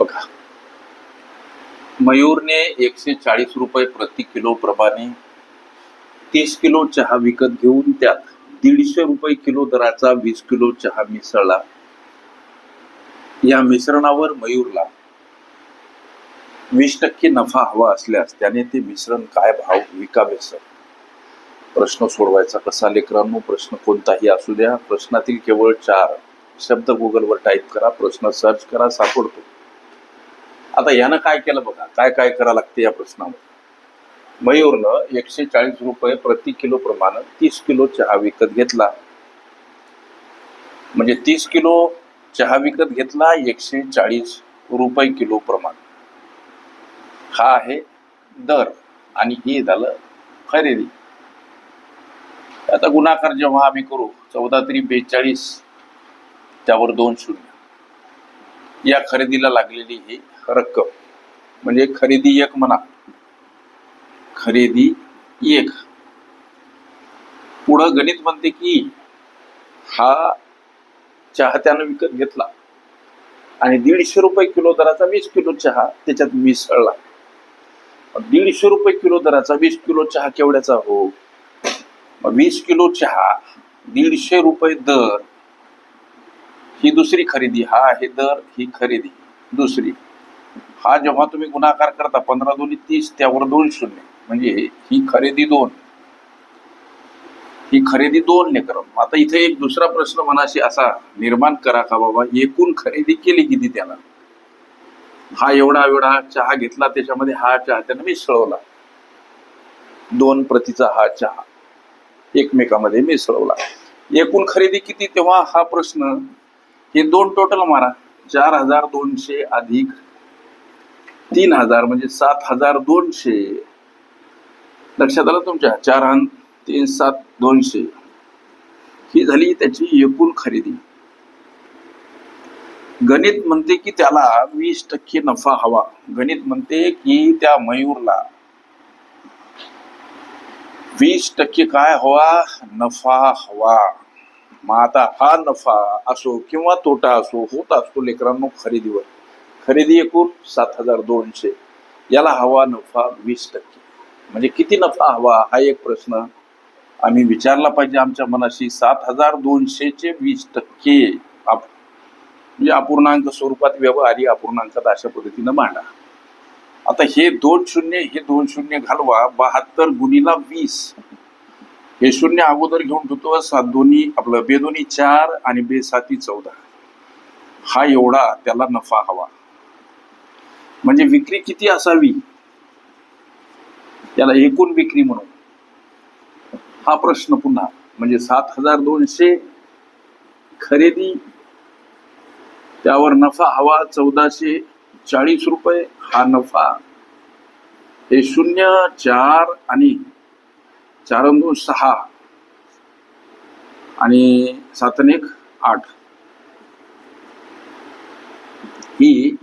बघा. मयूरने एकशे चाळीस रुपये प्रति किलो प्रमाणे तीस किलो चहा विकत घेऊन त्यात दीडशे रुपये किलो दराचा वीस किलो चहा मिसळला. या मिश्रणावर मयूरला वीस टक्के नफा हवा असल्यास त्याने ते मिश्रण काय भाव विकावे सर? प्रश्न सोडवायचा कसा लेकरांनो? प्रश्न कोणताही असू द्या. प्रश्नातील केवळ चार शब्द गुगलवर टाईप करा. प्रश्न सर्च करा सापडतो. आता यानं काय केलं बघा? काय काय करावं लागते या प्रश्नावर? मयूरनं एकशे चाळीस रुपये प्रति किलो प्रमाणे तीस किलो चहा विकत घेतला. म्हणजे तीस किलो चहा विकत घेतला एकशे चाळीस रुपये किलो प्रमाण. हा आहे दर. आणि हे झालं खरेदी. आता गुणाकार जेव्हा आम्ही करू चौदा तरी बेचाळीस त्यावर दोन शून्य. या खरेदीला लागलेली ही रक्कम. म्हणजे खरेदी एक म्हणा. खरेदी एक. पुढं गणित म्हणते की हा चहा विकत घेतला. आणि दीडशे रुपये किलो दराचा वीस किलो चहा त्याच्यात मिसळला. दीडशे रुपये किलो दराचा वीस किलो चहा केवढ्याचा हो? वीस किलो चहा दीडशे रुपये दर ही दुसरी खरेदी. हा आहे दर ही खरेदी. दुसरी. हा जेव्हा तुम्ही गुणाकार करता पंधरा दोन्ही तीस त्यावर दोन शून्य. म्हणजे ही खरेदी दोन. ही खरेदी दोन ने कर. आता इथे एक दुसरा प्रश्न मनाशी असा निर्माण करा का बाबा एकूण खरेदी केली किती त्याला? हा एवढा एवढा चहा घेतला त्याच्यामध्ये हा चहा त्यानं मिसळवला दोन प्रतीचा हा चहा. एकमेकामध्ये मिसळवला एकूण खरेदी किती? तेव्हा हा प्रश्न हे दोन टोटल मारा. चार हजार दोनशे अधिक तीन हजार म्हणजे सात हजार दोनशे. लक्षात आलं तुमच्या? चार अन तीन सात दोनशे. ही झाली त्याची एकूण खरेदी. गणित म्हणते की त्याला वीस टक्के नफा हवा. गणित म्हणते की त्या मयूरला. वीस टक्के काय हवा? नफा हवा. मग आता हा नफा असो किंवा तोटा असो होत असतो लेकरांनो खरेदीवर. खरेदी एकूण सात हजार दोनशे. याला हवा नफा वीस टक्के. म्हणजे किती नफा हवा हा एक प्रश्न आम्ही विचारला पाहिजे आमच्या मनाशी. सात हजार दोनशेचे वीस टक्के आप- म्हणजे अपूर्णांक स्वरूपात व्यवहारी अपूर्णांकात अशा पद्धतीनं मांडा. आता हे दोन शून्य हे दोन शून्य घालवा बहात्तर गुणीला वीस. हे शून्य अगोदर घेऊन ठेवतो सात दोन्ही आपलं बेदोन्ही चार आणि बेसाती चौदा. हा एवढा त्याला नफा हवा. म्हणजे विक्री किती असावी? त्याला एकूण विक्री म्हणून हा प्रश्न पुन्हा म्हणजे सात हजार दोनशे खरेदी त्यावर नफा हवा चौदाशे चाळीस रुपये हा नफा हे शून्य चार आणि चार दोन सहा. आणि सात एक आठ. ही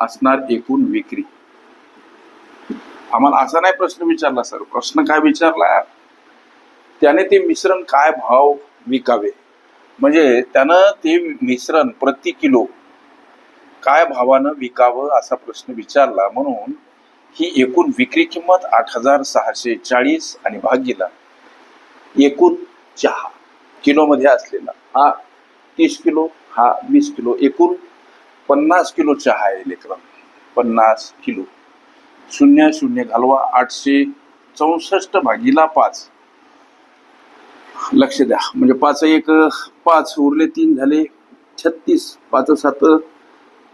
असणार एकूण विक्री. आम्हाला असा नाही प्रश्न विचारला सर प्रश्न काय विचारला त्याने ते मिश्रण काय भाव विकावे? म्हणजे त्यानं ते मिश्रण प्रति किलो काय भावानं विकावं असा प्रश्न विचारला म्हणून ही एकूण विक्री किंमत आठ हजार सहाशे चाळीस आणि भागीला एकूण चहा किलोमध्ये असलेला. हा तीस किलो हा वीस किलो एकूण पन्नास किलो चहा आहे लेकरं. पन्नास किलो. शून्य शून्य घालवा आठशे चौसष्ट भागीला पाच. लक्ष द्या. म्हणजे पाच एक पाच उरले तीन झाले छत्तीस पाच सात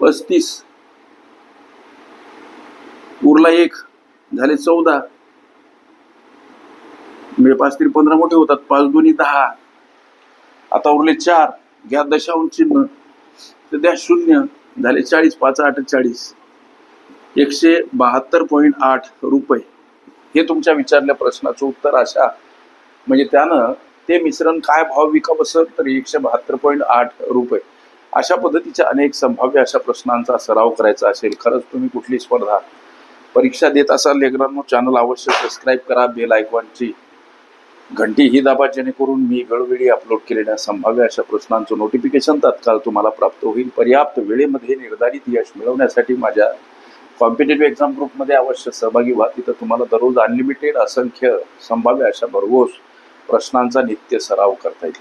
पस्तीस. उरला एक झाले चौदा. म्हणजे पाच तरी पंधरा मोठे होतात पाच दोन्ही दहा. आता उरले चार. घ्या दशांश चिन्ह. तर द्या शून्य. झाले चाळीस पाच आठ चाळीस. एकशे बहात्तर पॉईंट आठ रुपये. हे तुमच्या विचारल्या प्रश्नाचं उत्तर अशा. म्हणजे त्यानं ते मिश्रण काय भाव विकावं सर तर एकशे बहात्तर पॉईंट आठ रुपये. अशा पद्धतीच्या अनेक संभाव्य अशा प्रश्नांचा सराव करायचा असेल. खरंच तुम्ही कुठली स्पर्धा परीक्षा देत असाल लेकरांनो चॅनल अवश्य सबस्क्राईब करा बेल आयकॉनची घंटी ही दाबा जेणेकरून मी वेळोवेळी अपलोड केलेल्या संभाव्य अशा प्रश्नांचं नोटिफिकेशन तात्काळ तुम्हाला प्राप्त होईल. पर्याप्त वेळेमध्ये निर्धारित यश मिळवण्यासाठी माझ्या कॉम्पिटेटिव्ह एक्झाम ग्रुपमध्ये अवश्य सहभागी व्हा. तिथं तुम्हाला दररोज अनलिमिटेड असंख्य संभाव्य अशा भरघोस प्रश्नांचा नित्य सराव करता येईल.